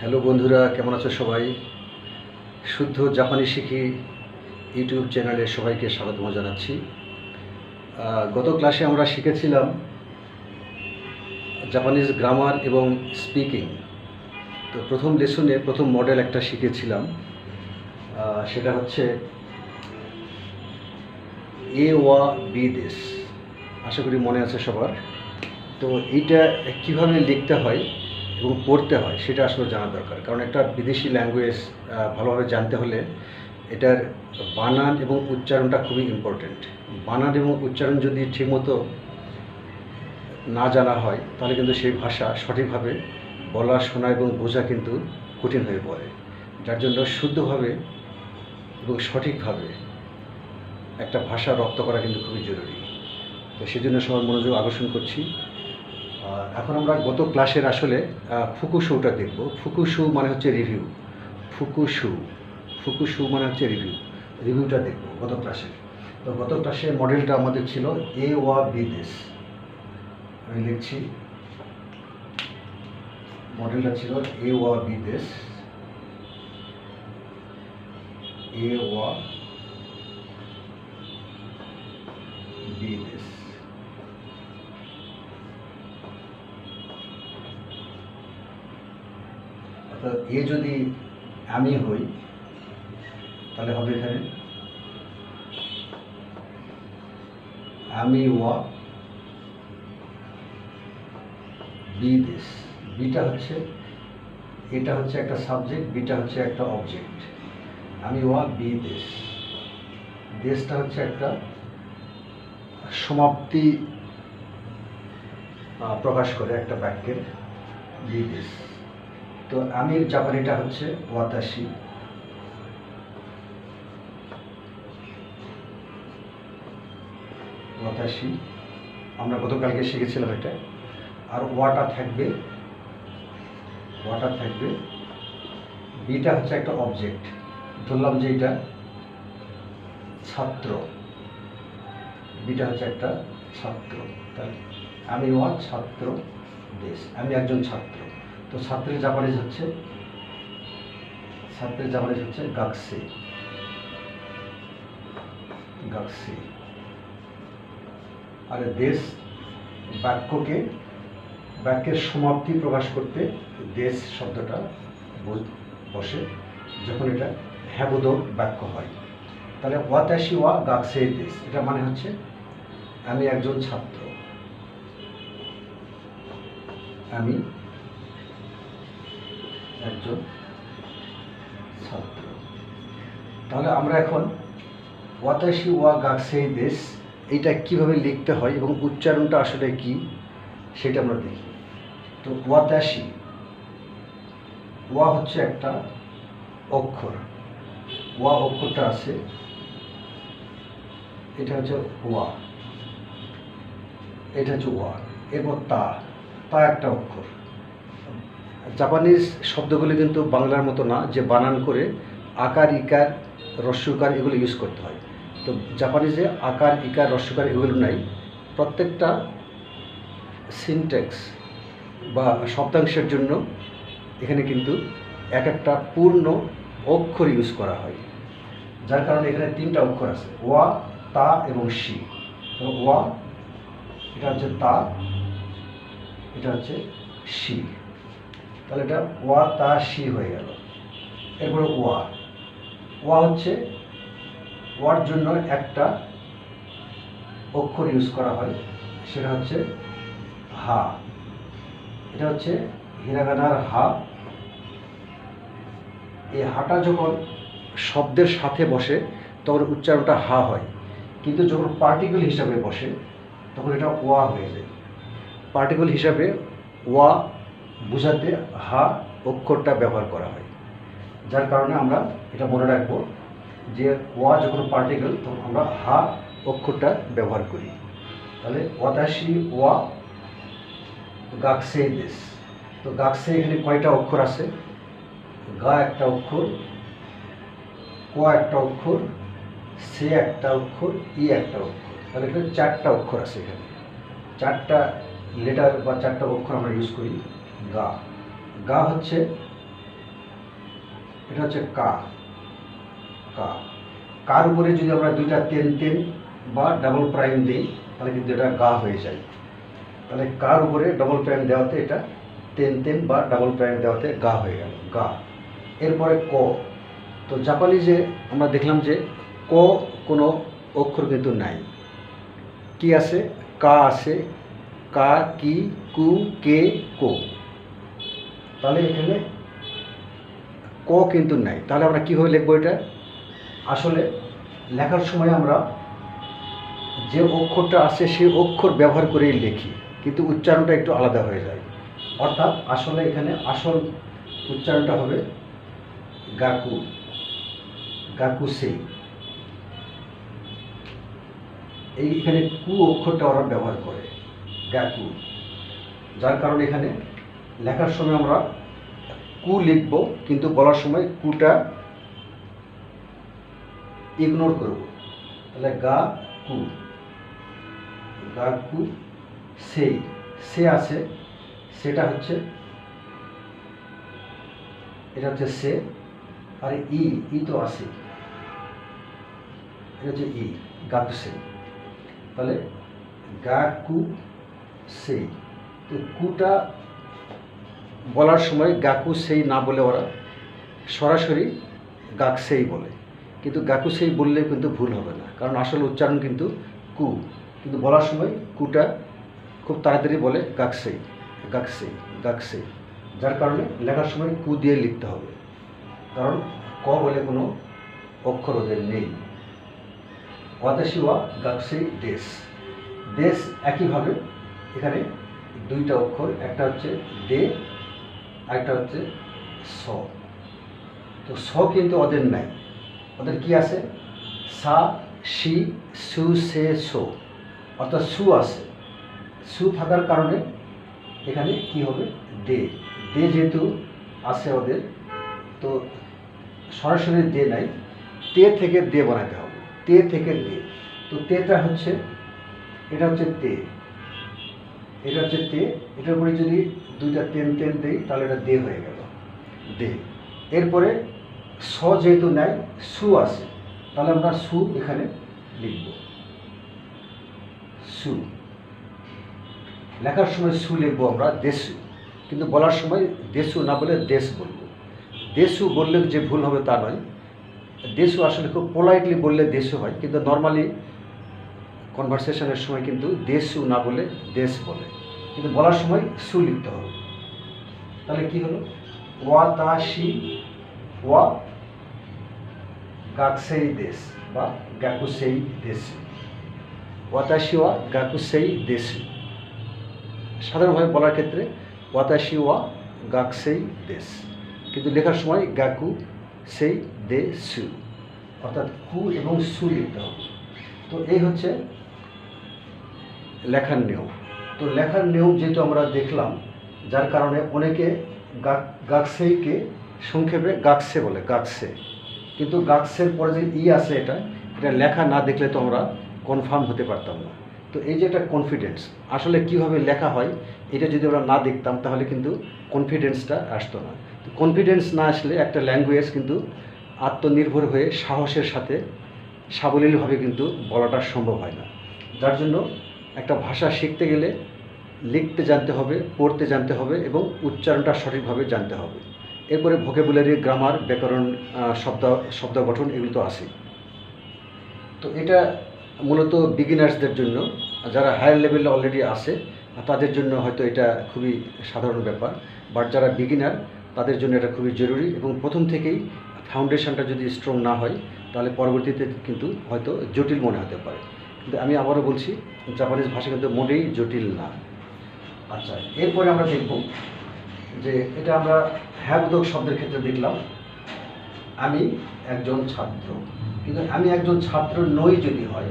Hello বন্ধুরা, কেমন আছো সবাই? শুদ্ধ জাপানি শিখি ইউটিউব চ্যানেলে সবাইকে স্বাগত জানাচ্ছি। গত ক্লাসে আমরা শিখেছিলাম জাপানিজ গ্রামার এবং স্পিকিং। তো প্রথম লেসনে প্রথম মডেল একটা শিখেছিলাম। সেটা হচ্ছে এ ওয়া বি দেশ আশা করি মনে আছে সবার। তো এইটা কীভাবে লিখতে হয়? এবং পড়তে হয়, সেটা আসলে জানা দরকার। কারণ একটা বিদেশি ল্যাঙ্গুয়েজ ভালোভাবে জানতে হলে এটার বানান এবং উচ্চারণটা খুবই ইম্পর্ট্যান্ট বানান এবং উচ্চারণ যদি ঠিকমতো না জানা হয়, তাহলে কিন্তু সেই ভাষা সঠিকভাবে বলা, শোনা এবং বোঝা কিন্তু কঠিন হয়ে পড়ে। যার জন্য শুদ্ধভাবে এবং সঠিকভাবে একটা ভাষা রপ্ত করা কিন্তু খুবই জরুরি। তো সেজন্য সবার মনোযোগ আকর্ষণ করছি। এখন আমরা গত ক্লাসের আসলে ফুকুশোটা দেখব। ফুকুশু মানে হচ্ছে রিভিউ ফুকুশু। ফুকুশু মানে হচ্ছে রিভিউ রিভিউটা দেখব গত ক্লাসের তো গত ক্লাসের মডেলটা আমাদের ছিল এ ওয়া বি দেশ। আমি লিখছি মডেলটা ছিল এ ওয়া বি দেশ। এ ওয়া বি দেশ। অর্থাৎ এ যদি আমি হই, তাহলে হবে এখানে। আমি ওয়া বি দেশ। বিটা হচ্ছে, এটা হচ্ছে একটা সাবজেক্ট, বিটা হচ্ছে একটা অবজেক্ট। আমি ওয়া বি দেশ। দেশটা হচ্ছে একটা সমাপ্তি প্রকাশ করে একটা বাক্যের বি দেশ। তো আমি আমির জাপানিটা হচ্ছে ওয়াতাশি। ওয়াতাশি। আমরা গতকালকে শিখেছিলাম এটা। আর ওয়াটা থাকবে ওয়াটা থাকবে, বিটা হচ্ছে একটা অবজেক্ট ধরলাম যে এটা ছাত্র। বিটা হচ্ছে একটা ছাত্র। তাই আমি ওয়া ছাত্র দেশ। আমি একজন ছাত্র। তো ছাত্রের জাপানিজ হচ্ছে, ছাত্রের জাপানিজ হচ্ছে গাকসে। গাকসে। আর দেশ বাক্যকে, বাক্যের সমাপ্তি প্রকাশ করতে দেশ শব্দটা বসে যখন এটা হ্যাবোধক বাক্য হয়। তাহলে ওয়াতাশি ওয়া গাকসে দেশ, এটা মানে হচ্ছে আমি একজন ছাত্র। আমি একজন ছাত্র। তাহলে আমরা এখন ওয়াতাশি ওয়া গাকসেই দেশ, এটা কীভাবে লিখতে হয় এবং উচ্চারণটা আসলে কি, সেটা আমরা দেখি। তো ওয়াতাশি ওয়া হচ্ছে একটা অক্ষর। ওয়া অক্ষরটা আছে, এটা হচ্ছে ওয়া। এটা হচ্ছে ওয়া। এরপর তা তা একটা অক্ষর। জাপানিজ শব্দগুলি কিন্তু বাংলার মতো না, যে বানান করে আকার, ইকার রস্যকার এগুলো ইউজ করতে হয়। তো জাপানিজে আকার, ইকার রস্যকার এগুলো নাই। প্রত্যেকটা সিনটেক্স বা শব্দাংশের জন্য এখানে কিন্তু এক একটা পূর্ণ অক্ষর ইউজ করা হয়। যার কারণে এখানে তিনটা অক্ষর আছে, ওয়া, তা এবং শি। ওয়া, এটা হচ্ছে তা, এটা হচ্ছে শি। তাহলে এটা ওয়া তা শি হয়ে গেল। এরপরে ওয়া। ওয়া হচ্ছে ওয়ার জন্য একটা অক্ষর ইউজ করা হয়, সেটা হচ্ছে হা। এটা হচ্ছে হিরাগানার হা। এই হাটা যখন শব্দের সাথে বসে, তখন উচ্চারণটা হা হয়। কিন্তু যখন পার্টিকেল হিসাবে বসে, তখন এটা ওয়া হয়ে যায়। পার্টিকেল হিসাবে ওয়া বোঝাতে হা অক্ষরটা ব্যবহার করা হয়। যার কারণে আমরা এটা মনে রাখব যে ওয়া যখন পার্টিকেল তখন আমরা হা অক্ষরটা ব্যবহার করি। তাহলে ওয়াতাশি ওয়া গাকসে দেশ। তো গাকসে এখানে কয়টা অক্ষর আছে? গা একটা অক্ষর, ক একটা অক্ষর, সে একটা অক্ষর, ই একটা অক্ষর। তাহলে এখানে চারটা অক্ষর আছে এখানে। চারটা লেটার বা চারটা অক্ষর আমরা ইউজ করি। গা। গা হচ্ছে, এটা হচ্ছে কা। কা। কার উপরে যদি আমরা দুইটা তেন তেন বা ডাবল প্রাইম দিই, তাহলে কিন্তু এটা গা হয়ে যায়। তাহলে কার উপরে ডাবল প্রাইম দেওয়াতে এটা তেন তেন বা ডাবল প্রাইম দেওয়াতে গা হয়ে গেল। গা। এরপরে ক। তো জাপালি জাপানিজে আমরা দেখলাম যে ক কোনো অক্ষর কিন্তু নাই। কি আছে? কা আছে। কা, কি, কু, কে, কো। তাহলে এখানে ক কিন্তু নাই। তাহলে আমরা কীভাবে লিখব এটা? আসলে লেখার সময় আমরা যে অক্ষরটা আছে সেই অক্ষর ব্যবহার করেই লিখি, কিন্তু উচ্চারণটা একটু আলাদা হয়ে যায়। অর্থাৎ আসলে এখানে আসল উচ্চারণটা হবে গাকু গাকু সেই এইখানে কু অক্ষরটা ওরা ব্যবহার করে, গাকু। যার কারণে এখানে লেখার সময় আমরা কু লিখব, কিন্তু বলার সময় কুটা ইগনোর করব। তাহলে গা কু। গা কু, সেই, সে আছে, সেটা হচ্ছে, এটা হচ্ছে সে, আর ই ই তো আছে। এটা হচ্ছে ই গাকু সে তাহলে গা কু, সেই। তো কুটা বলার সময় গাকু সেই না বলে ওরা সরাসরি গাক সেই বলে। কিন্তু গাকু সেই বললে কিন্তু ভুল হবে না। কারণ আসল উচ্চারণ কিন্তু কু। কিন্তু বলার সময় কুটা খুব তাড়াতাড়ি বলে গাকসেই গাকসেই গাকসেই যার কারণে লেখার সময় কু দিয়ে লিখতে হবে। কারণ ক বলে কোনো অক্ষর ওদের নেই। ওয়াদাসি ওয়া গাকসেই দেশ। দেশ একইভাবে এখানে দুইটা অক্ষর, একটা হচ্ছে দে আরেকটা হচ্ছে স। তো স কিন্তু ওদের নাই। ওদের কি আছে? সা সি সু, সে, সো। অর্থাৎ সু আছে। সু থাকার কারণে এখানে কি হবে? দে। দে যেহেতু আছে ওদের, তো সরাসরি দে নাই। তে থেকে দে বানাতে হবে। তে থেকে দে। তো তেটা হচ্ছে, এটা হচ্ছে তে। এটা হচ্ছে তে। এটার উপরে যদি দুইটা তেন তেন দেই, তাহলে এটা দে হয়ে গেল। দে। এরপরে স যেহেতু নেয়, সু আছে, তাহলে আমরা সু এখানে লিখব। সু। লেখার সময় সু লিখব আমরা দেশু কিন্তু বলার সময় দেশু না বলে দেশ বলব। দেশু বললে যে ভুল হবে তা নয়। দেশু আসলে খুব পোলাইটলি বললে দেশু হয়, কিন্তু নর্মালি কনভারসেশনের সময় কিন্তু দেশু না বলে দেশ বলে। কিন্তু বলার সময় সু লিখতে হবে। তাহলে কি হলো? ওয়া তা শি ওয়া গাকসেই দেশ বা গাকুসেই দেশ। ওয়াতাশি ওয়া গাকুসেই দেশ। সাধারণভাবে বলার ক্ষেত্রে ওয়াতাশি ওয়া গাকসেই দেশ। কিন্তু লেখার সময় গাকু সেই দে সু অর্থাৎ কু এবং সু লিখতে হবে। তো এই হচ্ছে লেখার নিয়ম। তো লেখার নিয়ম যেহেতু আমরা দেখলাম, যার কারণে অনেকে গাক- গাকসেইকে সংক্ষেপে গাকসে বলে গাকসে কিন্তু গাকসের পরে যে ই আছে এটা এটা লেখা না দেখলে তো আমরা কনফার্ম হতে পারতাম না। তো এই যে একটা কনফিডেন্স আসলে কীভাবে লেখা হয়, এটা যদি আমরা না দেখতাম, তাহলে কিন্তু কনফিডেন্সটা আসতো না। তো কনফিডেন্স না আসলে একটা ল্যাঙ্গুয়েজ কিন্তু আত্মনির্ভর হয়ে সাহসের সাথে সাবলীলভাবে কিন্তু বলাটা সম্ভব হয় না। যার জন্য একটা ভাষা শিখতে গেলে লিখতে জানতে হবে, পড়তে জানতে হবে এবং উচ্চারণটা সঠিকভাবে জানতে হবে। এরপরে ভোকেবুলারি গ্রামার ব্যাকরণ শব্দ শব্দ গঠন এগুলো তো আসেই তো এটা মূলত বিগিনার্সদের জন্য, যারা হায়ার লেভেলে অলরেডি আছে, তাদের জন্য হয়তো এটা খুবই সাধারণ ব্যাপার। বাট যারা বিগিনার তাদের জন্য এটা খুবই জরুরি এবং প্রথম থেকেই ফাউন্ডেশনটা যদি স্ট্রং না হয়, তাহলে পরবর্তীতে কিন্তু হয়তো জটিল মনে হতে পারে। আমি আবারও বলছি, জাপানিজ ভাষা কিন্তু মোটেই জটিল না। আচ্ছা এরপরে আমরা দেখব যে এটা আমরা হ্যাবদক শব্দের ক্ষেত্রে দেখলাম। আমি একজন ছাত্র, কিন্তু আমি একজন ছাত্র নই যদি হয়,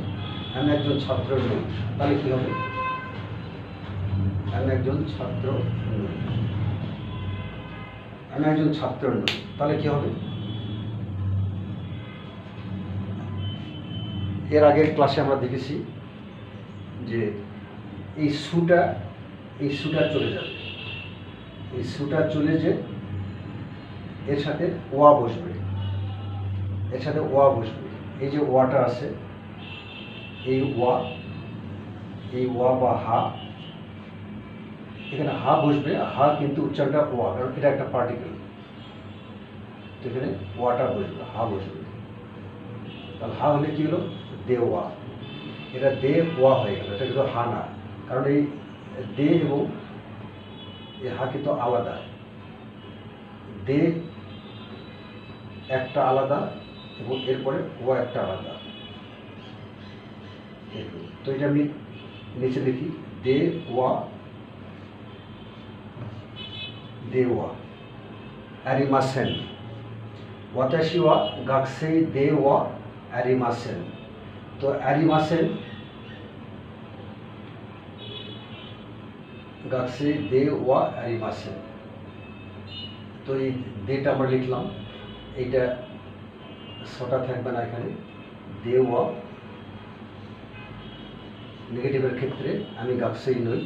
আমি একজন ছাত্র নই, তাহলে কি হবে? আমি একজন ছাত্র নই। আমি একজন ছাত্র নই, তাহলে কি হবে? এর আগের ক্লাসে আমরা দেখেছি যে এই সুটা এই সুটা চলে যাবে। এই সুটা চলে যে এর সাথে ওয়া বসবে। এর সাথে ওয়া বসবে। এই যে ওয়াটা আছে, এই ওয়া এই ওয়া বা হা, এখানে হা বসবে হা কিন্তু উচ্চারণটা ওয়া, কারণ এটা একটা পার্টিকেল এখানে ওয়াটা বসবে, হা বসবে। তাহলে হা হলে কি হলো? দে ওয়া এটা দে ওয়া হয়ে গেল, এটা কিন্তু হা না। কারণ এই দে এবং এই হা কিন্তু আলাদা। দে একটা আলাদা এবং এরপরে ওয়া একটা আলাদা। তো এটা আমি নিচে লিখি, দে ওয়া দেওয়া। অ্যারিমাসেন। ওয়াতাশি ওয়া গাকসেই দে ওয়া অ্যারিমাসেন। তো অ্যারিমাসেন গাকসেই দে ওয়া অ্যারিমাসেন তো এই দেটা আমরা লিখলাম। এইটা ছটা থাকবে না এখানে। দে ওয়া নেগেটিভের ক্ষেত্রে আমি গাকসেই নই।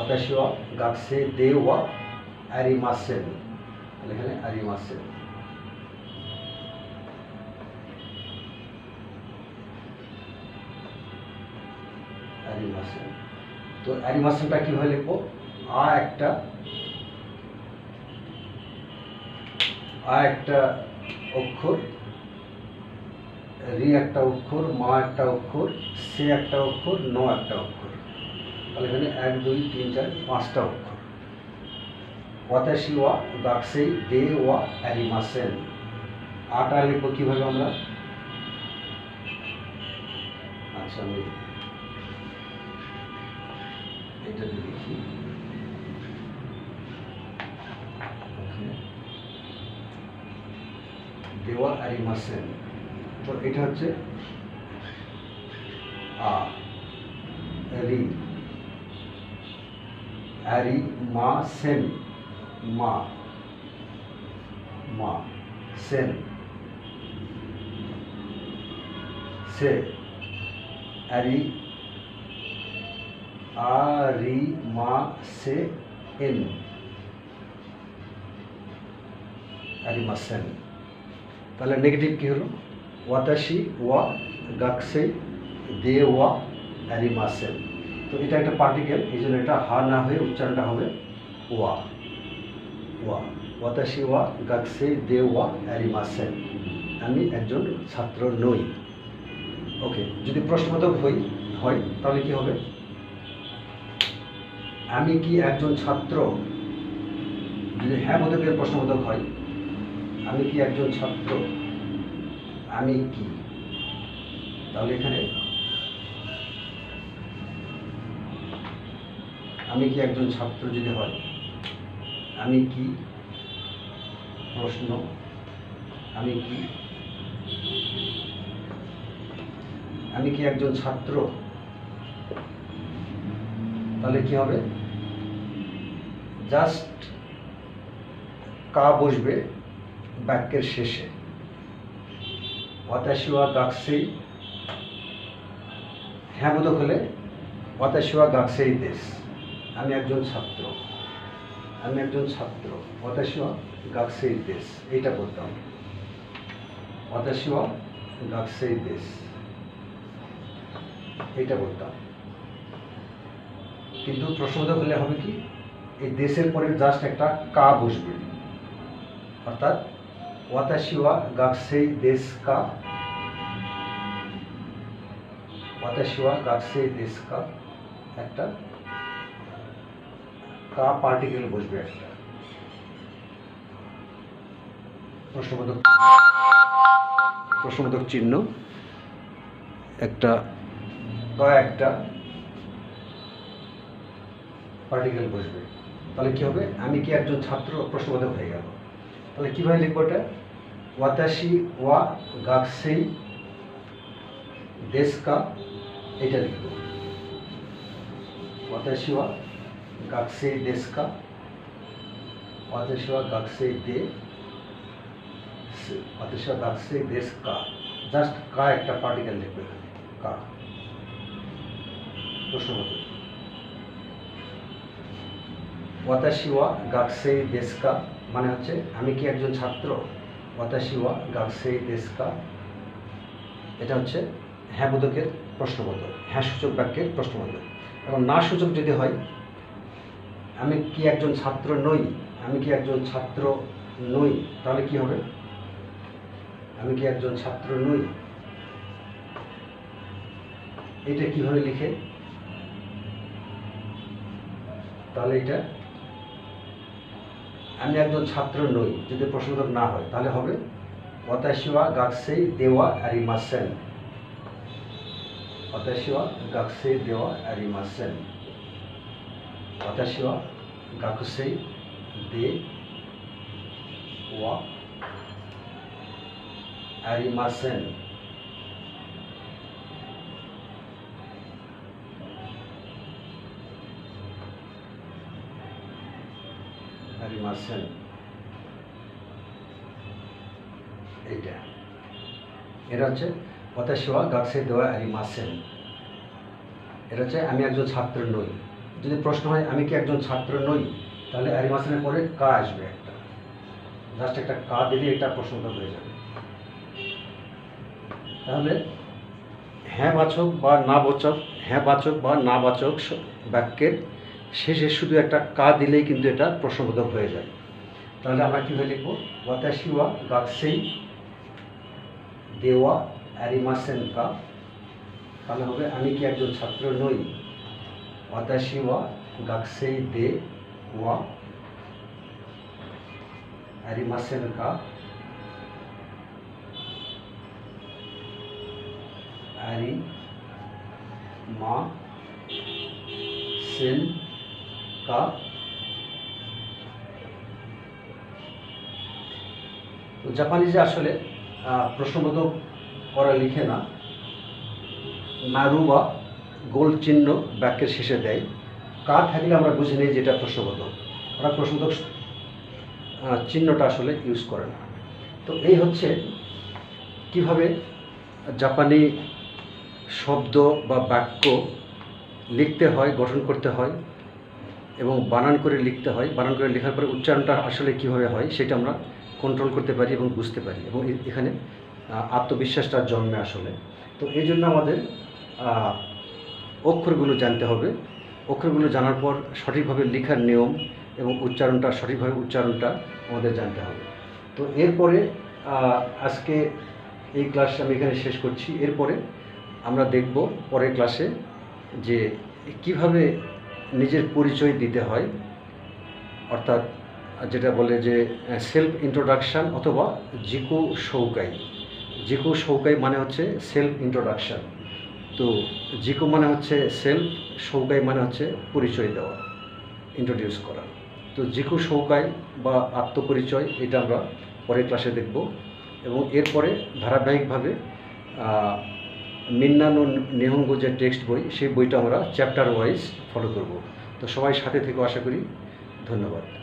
অতাশি ওয়া গাকসে দে ওয়া অ্যারিমাসেন এখানে অ্যারিমাসেন অ্যারিমাসেন তো কীভাবে লিখব আ একটা আ একটা অক্ষর, রি একটা অক্ষর, মা একটা অক্ষর, সে একটা অক্ষর, ন একটা অক্ষর। তাহলে এখানে এক, দুই, তিন, চার, পাঁচটা অক্ষর। ওয়া গাকসেই দে ওয়া অ্যারিমাসেন আটা লিখব কীভাবে আমরা? আচ্ছা আমি এটা Okay. দেওয়া অ্যারিমাসেন তো এটা হচ্ছে আ, রি। অ্যারি মা সেন মা। মা। সেন। সে। অ্যারি আরি মা সে এন অ্যারিমাসেন তাহলে নেগেটিভ কী হলো? ওয়াতাশি ওয়া গাকসে দে ওয়া অ্যারিমাসেন তো এটা একটা পার্টিকেল এই জন্য এটা হা না হয়ে উচ্চারণটা হবে ওয়া। ওয়া। ওয়াতাশি ওয়া গাকসে দে ওয়া অ্যারিমাসেন আমি একজন ছাত্র নই। ওকে, যদি প্রশ্নবোধক হই, হয়, তাহলে কি হবে? আমি কি একজন ছাত্র? যদি হ্যাঁ বোধকের প্রশ্নবোধক হয়। আমি কি একজন ছাত্র? আমি কি? তাহলে এখানে আমি কি একজন ছাত্র যদি হয়, আমি কি? প্রশ্ন, আমি কি? আমি কি একজন ছাত্র? তাহলে কি হবে? জাস্ট কা বসবে বাক্যের শেষে। ওয়াতাশিওয়া গাকসেই হ্যাঁ বোধক হলে ওয়াতাশিওয়া গাকসেই দেশ আমি একজন ছাত্র। আমি একজন ছাত্র। ওয়াতাশিওয়া গাকসেই দেশ এইটা বলতাম। ওয়াতাশিওয়া গাকসেই দেশ এইটা বলতাম। কিন্তু প্রশ্নবোধক হলে হবে কি, এই দেশের পরে জাস্ট একটা কা বসবে। অর্থাৎ ওয়াতাশিওয়া গাকসেই দেশ কা। ওয়াতাশিওয়া গাকসেই দেশ কা। একটা কা পার্টিকেল বসবে একটা। প্রশ্নবোধক প্রশ্নবোধক চিহ্ন। একটা ক একটা পার্টিকেল বসবে। তাহলে কি হবে? আমি কি একজন ছাত্র? প্রশ্নবোধক হয়ে গেল। তাহলে কীভাবে লিখব এটা? ওয়াতাশি ওয়া গাকসেই দেশ কা এটা লিখব। ওয়াতাশি ওয়া গাকসেই দেশ কা ওয়াতাশি ওয়া গাকসেই দে ওয়া গাকসেই দেশ কা জাস্ট কা একটা পার্টিকেল লিখবে কা। প্রশ্নবোধক। ওয়াতাশি ওয়া গাকসেই দেশ কা মানে হচ্ছে আমি কি একজন ছাত্র? ওয়াতাশিওয়া গাকসে দেশকা। এটা হচ্ছে হ্যাঁ বোধকের প্রশ্নবোধক হ্যাঁ সূচক বাক্যের প্রশ্নবোধক। এবং না সূচক যদি হয়, আমি কি একজন ছাত্র নই? আমি কি একজন ছাত্র নই? তাহলে কি হবে? আমি কি একজন ছাত্র নই? এটা কীভাবে লিখে? তাহলে এটা আমি একজন ছাত্র নই, যদি প্রশ্নবোধক না হয়, তাহলে হবে অতাশিওয়া গাকসেই দেওয়া আরিমাসেন অতাশিওয়া গাকসেই দেওয়া আরিমাসেন অতাশিওয়া গাকুসেই দে ওয়া আরিমাসেন আরিমাসেন এইটা। এটা হচ্ছে অতাশিওয়া গাকসে দেওয়া আরিমাসেন এটা হচ্ছে আমি একজন ছাত্র নই। যদি প্রশ্ন হয়, আমি কি একজন ছাত্র নই? তাহলে আরিমাসেনের পরে কা আসবে একটা। জাস্ট একটা কা দিলে এটা প্রশ্নটা হয়ে যাবে। তাহলে হ্যাঁ বাচক বা না বাচক হ্যাঁ বাচক বা না বাচক বাক্যের শেষে শুধু একটা কা দিলেই কিন্তু এটা প্রশ্নবোধক হয়ে যায়। তাহলে আমরা কীভাবে লিখব? ওয়াতাশিওয়া গাকসেই দেওয়া অ্যারিমাসেন কা তাহলে হবে, আমি কি একজন ছাত্র নই? ওয়াতাশিওয়া গাকসেই দে ওয়া অ্যারিমাসেন কা অ্যারি মা সেন কা তো জাপানিজে আসলে প্রশ্নবোধক করা লিখে না। নাড়ু বা গোল চিহ্ন বাক্যের শেষে দেয়। কা থাকলে আমরা বুঝে নিই যেটা প্রশ্নবোধক। ওরা প্রশ্নবোধক চিহ্নটা আসলে ইউজ করে না। তো এই হচ্ছে কীভাবে জাপানি শব্দ বা বাক্য লিখতে হয়, গঠন করতে হয়। এবং বানান করে লিখতে হয়। বানান করে লেখার পরে উচ্চারণটা আসলে কীভাবে হয় সেটা আমরা কন্ট্রোল করতে পারি এবং বুঝতে পারি এবং এখানে আত্মবিশ্বাসটা জন্মে আসলে। তো এই জন্য আমাদের অক্ষরগুলো জানতে হবে। অক্ষরগুলো জানার পর সঠিকভাবে লেখার নিয়ম এবং উচ্চারণটা, সঠিকভাবে উচ্চারণটা আমাদের জানতে হবে। তো এরপরে আজকে এই ক্লাস আমি এখানে শেষ করছি। এরপরে আমরা দেখব পরের ক্লাসে যে কীভাবে নিজের পরিচয় দিতে হয়, অর্থাৎ যেটা বলে যে সেলফ ইন্ট্রোডাকশান অথবা জিকু সৌকাই। জিকু সৌকাই মানে হচ্ছে সেলফ ইন্ট্রোডাকশান তো জিকু মানে হচ্ছে সেলফ সৌকাই মানে হচ্ছে পরিচয় দেওয়া ইন্ট্রোডিউস করা। তো জিকু সৌকাই বা আত্মপরিচয়, এটা আমরা পরের ক্লাসে দেখব। এবং এরপরে ধারাবাহিকভাবে মিন্নানো নেহঙ্গ যে টেক্সট বই, সেই বইটা আমরা চ্যাপ্টার ওয়াইজ ফলো করব। তো সবাই সাথে থেকে, আশা করি। ধন্যবাদ।